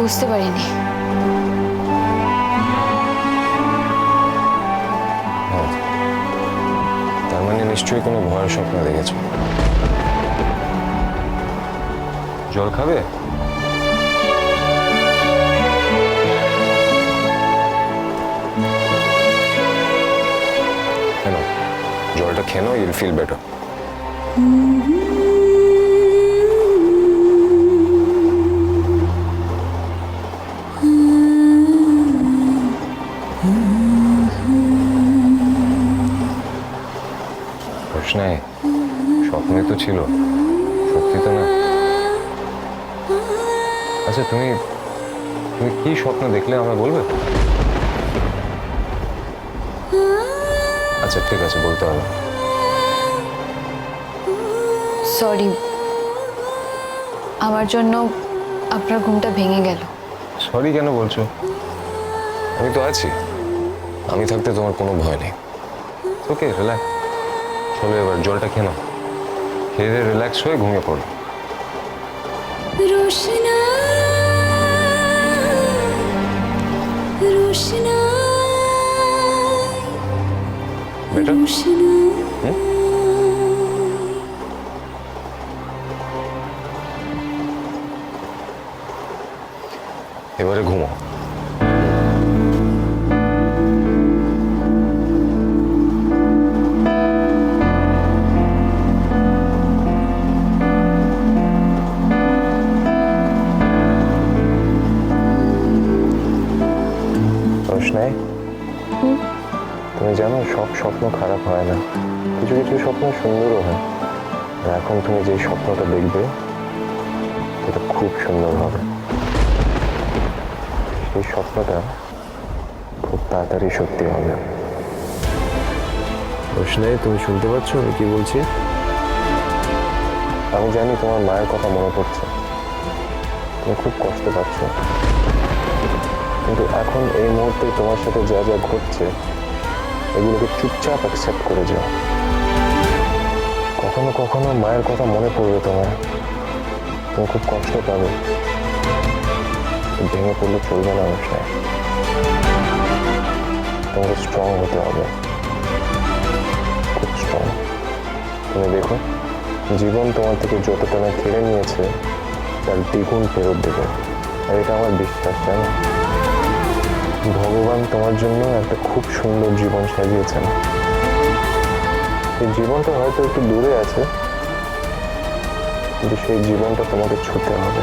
বুঝতে পারিনি। ও, তার মানে নিশ্চয়ই কোনো ভয়ের স্বপ্ন দেখেছ। জল খাবে? কেন? জলটা খেয়ে নাও ইউল ফিল বেটার প্রশ্নে স্বপ্নই তো ছিল সত্যি তো না? আচ্ছা তুমি তুমি কি স্বপ্ন দেখলে আমরা বলবে? আচ্ছা ঠিক আছে বলতে হবে। সরি আমার জন্য আপনার ঘুমটা ভেঙে গেল। সরি কেন বলছো? আমি তো আছি। আমি থাকতে তোমার কোনো ভয় নেই। ওকে রিল্যাক্স চলো এবার জলটা খেয়ে নাও। খেয়ে রিল্যাক্স হয়ে ঘুমিয়ে পড়ো। রোশনা রোশনা বেটা? রোশনা। এবারে ঘুমো রোশনাই তুমি জানো সব স্বপ্ন খারাপ হয় না। কিছু কিছু স্বপ্ন সুন্দরও হয়। আর এখন তুমি যে স্বপ্নটা দেখবে সেটা খুব সুন্দর হবে। সেই স্বপ্নটা খুব তাড়াতাড়ি সত্যি হবে। রোশনাই তুমি শুনতে পাচ্ছ? আমি কি বলছি? আমি জানি তোমার মায়ের কথা মনে পড়ছে। তুমি খুব কষ্ট পাচ্ছ। কিন্তু এখন এই মুহূর্তে তোমার সাথে যা যা ঘটছে, এগুলোকে চুপচাপ অ্যাকসেপ্ট করে যাও। কখনো কখনো মায়ের কথা মনে পড়বে তোমার। তুমি খুব কষ্ট পাবে। ভেঙে পড়লে চলবে না অনুষ্ঠানে তোমাকে স্ট্রং হতে হবে। খুব স্ট্রং তুমি দেখো, জীবন তোমার থেকে যতটা না কেড়ে নিয়েছে, তার দ্বিগুণ ফেরত দেবে। আর এটা আমার বিশ্বাস জানো ভগবান তোমার জন্য একটা খুব সুন্দর জীবন সাজিয়েছেন। এই জীবনটা হয়তো একটু দূরে আছে, কিন্তু সেই জীবনটা তোমাকে ছুটতে হবে।